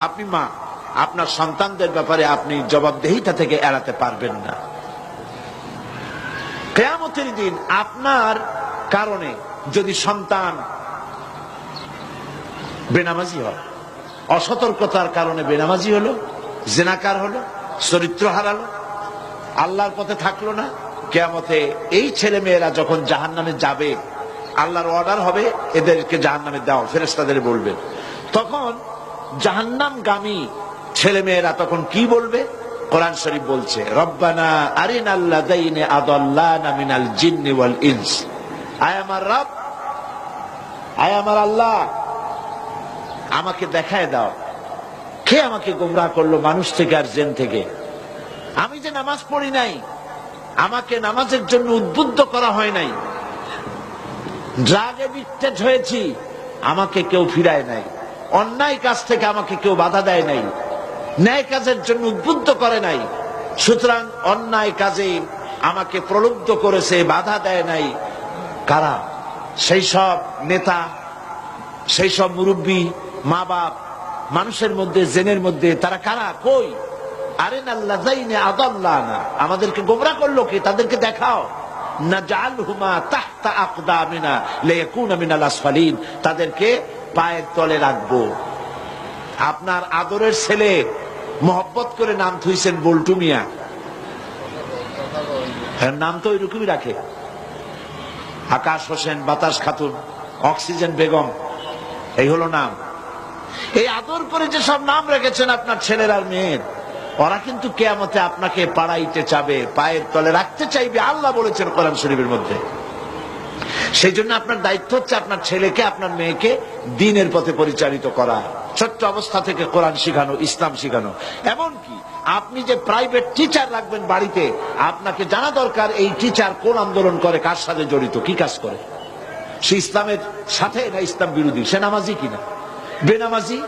আপনি মা, আপনার সন্তানদের ব্যাপারে আপনি জবাবদেহিতা থেকে এড়াতে পারবেন না। কেয়ামতের দিন আপনার কারণে যদি সন্তান বেনামাজি হয়, অসতর্কতার কারণে বেনামাজি হলো, জেনাকার হলো, চরিত্র হারালো, আল্লাহর পথে থাকল না, কেয়ামতে এই ছেলে মেয়েরা যখন জাহান নামে যাবে, আল্লাহর অর্ডার হবে, এদেরকে জাহান নামে দাও ফেরেস্তাদের বলবেন তখন জাহান্নাম গামী ছেলে মেয়েরা তখন কি বলবে? কোরআন শরীফ বলছে, রব্বানা আরিন আল্লাহ দাইনে আদাল্লানা মিনাল জিন্নি ওয়াল ইনস। আয় আমার রব, আয় আমার আল্লাহ, আমাকে দেখায় দাও। কে আমাকে গোমরাহ করল মানুষ থেকে আর জেন থেকে? আমি যে নামাজ পড়ি নাই, আমাকে নামাজের জন্য উদ্বুদ্ধ করা হয় নাই। ড্রাগ এডিক্টেড হয়েছি, আমাকে কেউ ফিরায় নাই। অন্যায় কাজ থেকে আমাকে কেউ বাধা দেয় নাই, ন্যায় কাজের জন্য উদ্বুদ্ধ করে নাই। সুতরাং অন্যায় কাজে আমাকে প্রলুব্ধ করেছে, বাধা দেয় নাই। কারা? সেই সব নেতা, সেই সব মুরব্বী মা বাপ মানুষের মধ্যে, জেনের মধ্যে, তারা কারা? কই? আরে না আমাদেরকে গোমরা করল কি? তাদেরকে দেখাও। না জাল হুমা তাহতা আকদামিনা লিয়াকুনা মিনাল আসফালিন। তাদেরকে পায়ের তলে রাখব। আপনার আদরের ছেলে মোহব্বত করে নাম থুইছেন বল্টু মিয়া। এর নাম তো ওইরকমই রাখে। আকাশ হোসেন, বাতাস খাতুন, অক্সিজেন বেগম, এই হলো নাম। এই আদর করে যে সব নাম রেখেছেন আপনার ছেলের আর মেয়ের, ওরা কিন্তু কেয়ামতে আপনাকে পাড়াইতে চাবে, পায়ের তলে রাখতে চাইবে, আল্লাহ বলেছেন কোরআন শরীফের মধ্যে। সেই জন্য আপনার দায়িত্ব হচ্ছে আপনার ছেলেকে, আপনার মেয়েকে দিনের পথে পরিচালিত করা। ছোট্ট অবস্থা থেকে কোরআন শিখানো, ইসলাম শিখানো। এমনকি আপনি যে প্রাইভেট টিচার রাখবেন বাড়িতে, আপনাকে জানা দরকার এই টিচার কোন আন্দোলন করে, কার সাথে জড়িত, কি কাজ করে। সে ইসলামের সাথে না ইসলাম বিরোধী? সে নামাজি কিনা? বেনামাজি?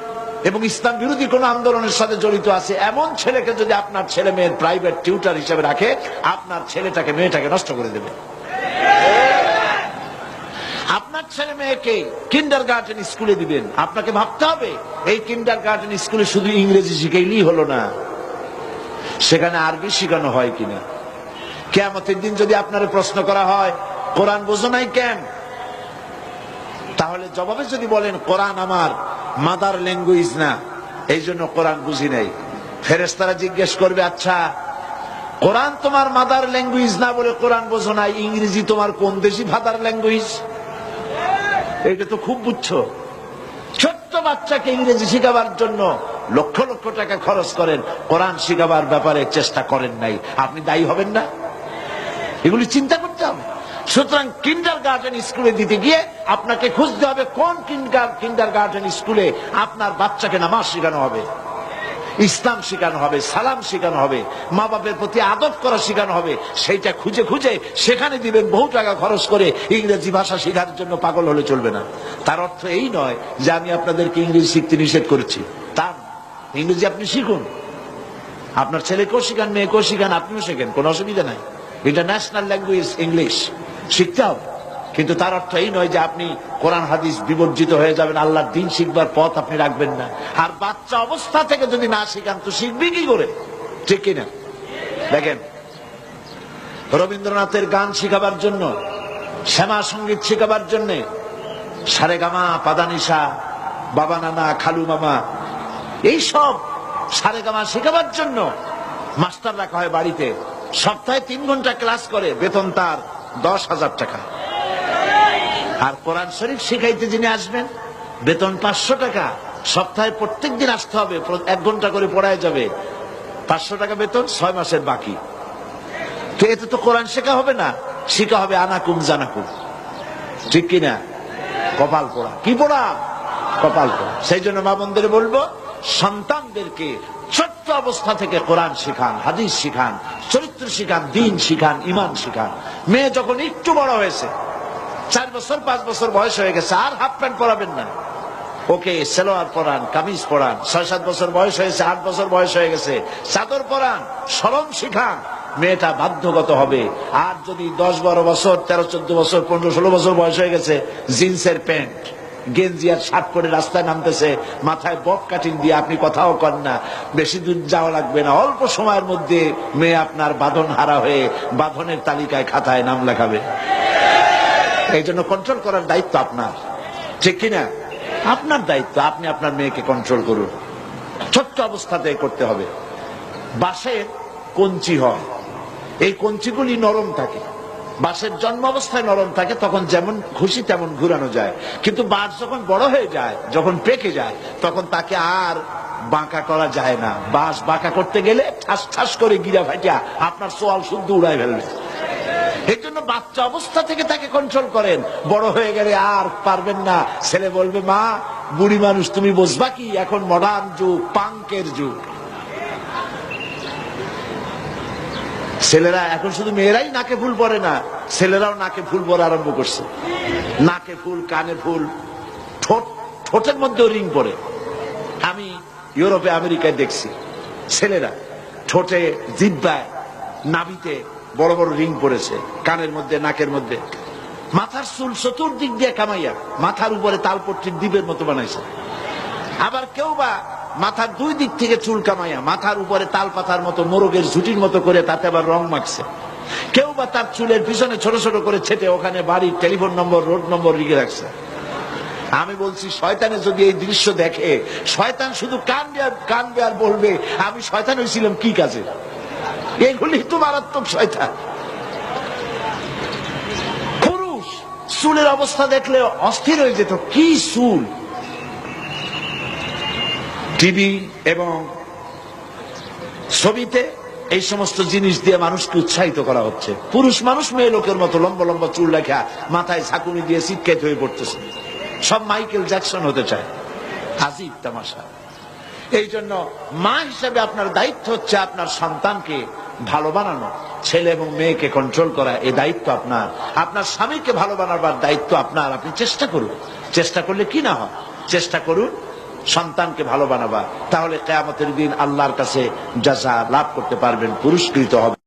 এবং ইসলাম বিরোধী কোন আন্দোলনের সাথে জড়িত আছে? এমন ছেলেকে যদি আপনার ছেলে মেয়ের প্রাইভেট টিউটার হিসেবে রাখে, আপনার ছেলেটাকে, মেয়েটাকে নষ্ট করে দেবে আপনার ছেলে মেয়েকে কিন্ডার গার্ডেন স্কুলে দিবেন। আপনাকে ভাবতে হবে, এই কিন্ডার গার্ডেন স্কুলে শুধু ইংরেজি শিখাইলেই হলো না। সেখানে আরবি শেখানো হয় কিনা? কেমতের দিন যদি আপনার প্রশ্ন করা হয়, কোরআন বোঝো নাই কেন? তাহলে জবাবে যদি বলেন, কোরআন আমার মাদার ল্যাঙ্গুয়েজ না এই জন্য কোরআন বুঝি নাই। ফেরেস্তারা জিজ্ঞেস করবে আচ্ছা কোরআন তোমার মাদার ল্যাঙ্গুয়েজ না বলে কোরআন বোঝো নাই, ইংরেজি তোমার কোন দেশি ফাদার ল্যাঙ্গুয়েজ? এটা তো খুব বুঝছ। ছোট্ট বাচ্চাকে ইংরেজি শিখাবার জন্য লক্ষ লক্ষ টাকা খরচ করেন। কোরআন শিখাবার ব্যাপারে চেষ্টা করেন নাই। আপনি দায়ী হবেন না? এগুলি চিন্তা করতে হবে। সুতরাং কিন্ডার গার্ডেন স্কুলে দিতে গিয়ে আপনাকে খুঁজতে হবে কোন কিন্ডার গার্ডেন স্কুলে আপনার বাচ্চাকে নামাজ শেখানো হবে। ইসলাম শেখানো হবে, সালাম শেখানো হবে, মা বাপের প্রতি আদব করা শেখানো হবে, সেইটা খুঁজে খুঁজে সেখানে দিবেন বহু টাকা খরচ করে ইংরেজি ভাষা শেখার জন্য পাগল হলে চলবে না। তার অর্থ এই নয় যে আমি আপনাদেরকে ইংরেজি শিখতে নিষেধ করেছি। তা ইংরেজি আপনি শিখুন। আপনার ছেলেকেও শিখান মেয়েকেও শিখান, আপনিও শেখেন, কোনো অসুবিধা নাই। ইন্টারন্যাশনাল ল্যাঙ্গুয়েজ ইংলিশ শিখতে হবে। কিন্তু তার অর্থ এই নয় যে আপনি কোরআন, হাদিস বিবর্জিত হয়ে যাবেন, আল্লাহর দিন শিখবার পথ আপনি রাখবেন না। আর বাচ্চা অবস্থা থেকে যদি না শিখান, তো শিখবি কি করে? ঠিক কিনা? দেখেন, রবীন্দ্রনাথের গান শিখাবার জন্য, শ্যামা সংগীত শিখাবার জন্য, সারে গামা, পাদানিসা, বাবা নানা, খালু মামা, এই সব সারে গামা শেখাবার জন্য মাস্টার রাখা হয় বাড়িতে। সপ্তাহে তিন ঘণ্টা ক্লাস করে, বেতন তার দশ হাজার টাকা। আর কোরআন শরীফ শিখাইতে যিনি আসবেন, বেতন পাঁচশো টাকা। সপ্তাহে প্রত্যেক দিন আসতে হবে এক ঘণ্টা করে পড়ায় যাবে। পাঁচশো টাকা বেতন, ছয় মাসের বাকি। তো এতে তো কোরআন শেখা হবে না, শেখা হবে আনাকুম জানাকুম। ঠিক কিনা কপাল পোড়া। কি পোড়া? কপাল পোড়া। সেই জন্য মা বলব, সন্তানদেরকে ছোট্ট অবস্থা থেকে কোরআন শিখান, হাদিস শিখান, চরিত্র শিখান, দিন শিখান ইমান শিখান। মেয়ে যখন একটু বড় হয়েছে চার বছর, পাঁচ বছর বয়স হয়ে গেছে, আর হাফ প্যান্ট পরাবেন না। ওকে, সেলোয়ার পরান, কামিজ পরান, ছয় সাত বছর বয়স হয়েছে, আট বছর বয়স হয়ে গেছে। চাদর পরান, সরম শিখান, মেয়েটা বাধ্যগত হবে। আর যদি দশ বারো বছর, তেরো চোদ্দ বছর, পনেরো ষোলো বছর বয়স হয়ে গেছে, জিন্সের প্যান্ট, গেঞ্জি আর শার্ট পরে রাস্তায় নামতেছে, মাথায় বক কাটিং দিয়ে আপনি কথাও কন না, বেশি দূর যাওয়া লাগবে না, অল্প সময়ের মধ্যে মেয়ে আপনার বাঁধন হারা হয়ে বাঁধনের তালিকায় খাতায় নাম লেখাবে। এই জন্য কন্ট্রোল করার দায়িত্ব আপনার। ঠিক কিনা? আপনার দায়িত্ব, আপনি আপনার মেয়েকে কন্ট্রোল করুন। ছোট্ট অবস্থাতে করতে হবে। বাঁশের কঞ্চি হয়। এই কঞ্চিগুলি নরম থাকে। বাঁশের জন্ম অবস্থায় নরম থাকে, তখন যেমন খুশি তেমন ঘুরানো যায়। কিন্তু বাঁশ যখন বড় হয়ে যায়, যখন পেকে যায়, তখন তাকে আর বাঁকা করা যায় না। বাঁশ বাঁকা করতে গেলে ঠাস ঠাস করে গিরা ফাটিয়া আপনার সোয়াল শুদ্ধ উড়াই ফেলবে। এই জন্য বাচ্চা অবস্থা থেকে তাকে কন্ট্রোল করেন। বড় হয়ে গেলে আর পারবেন না। ছেলে বলবে, মা, বুড়ি মানুষ, তুমি বসবা কি? এখন মডার্ন যুগ পাঙ্কের যুগ। ছেলেরা, এখন শুধু মেয়েরাই নাকে ফুল পরে না, ছেলেরাও নাকে ফুল পরা আরম্ভ করছে। নাকে ফুল, কানে ফুল, ঠোঁট, ঠোঁটের মধ্যেও রিং পরে। আমি ইউরোপে, আমেরিকায় দেখছি। ছেলেরা, ঠোঁটে, জিব্বায় নাবিতে বড় বড় রিং পড়েছে কানের মধ্যে, নাকের মধ্যে। মাথার চুল চতুর্দিক দিয়ে কামাইয়া, মাথার উপরে তালপট্টির দ্বীপের মতো বানাইছে। আবার কেউ বা মাথার দুই দিক থেকে চুল কামাইয়া, মাথার উপরে তাল পাতার মতো মোরগের ঝুটির মতো করে তাতে আবার রং মাখছে। কেউ বা তার চুলের পিছনে ছোট ছোট করে ছেটে ওখানে বাড়ির টেলিফোন নম্বর, রোড নম্বর লিখে রাখছে। আমি বলছি, শয়তানে যদি এই দৃশ্য দেখে, শয়তান শুধু কান কানবে আর বলবে, আমি শয়তান হয়েছিলাম কি কাজে? এগুলি তো মারাত্মক শয়তান। পুরুষ, চুলের অবস্থা দেখলে অস্থির হয়ে যেত। কি চুল? টিভি এবং ছবিতে এই সমস্ত জিনিস দিয়ে মানুষকে উৎসাহিত করা হচ্ছে। পুরুষ মানুষ, মেয়ে লোকের মতো লম্বা লম্বা চুল রেখা মাথায় ঝাঁকুনি দিয়ে চিৎকাইত হয়ে পড়তেছে। সব মাইকেল জ্যাকসন হতে চায়। আজিব তামাশা। এই জন্য মা হিসেবে আপনার দায়িত্ব হচ্ছে আপনার সন্তানকে ভালো বানানো। ছেলে এবং মেয়েকে কন্ট্রোল করা, এ দায়িত্ব আপনার। আপনার স্বামীকে ভালো বানাবার দায়িত্ব আপনার। আপনি চেষ্টা করুন। চেষ্টা করলে কি না হয়? চেষ্টা করুন সন্তানকে ভালো বানাবা তাহলে কেয়ামতের দিন আল্লাহর কাছে যা লাভ করতে পারবেন, পুরস্কৃত হবে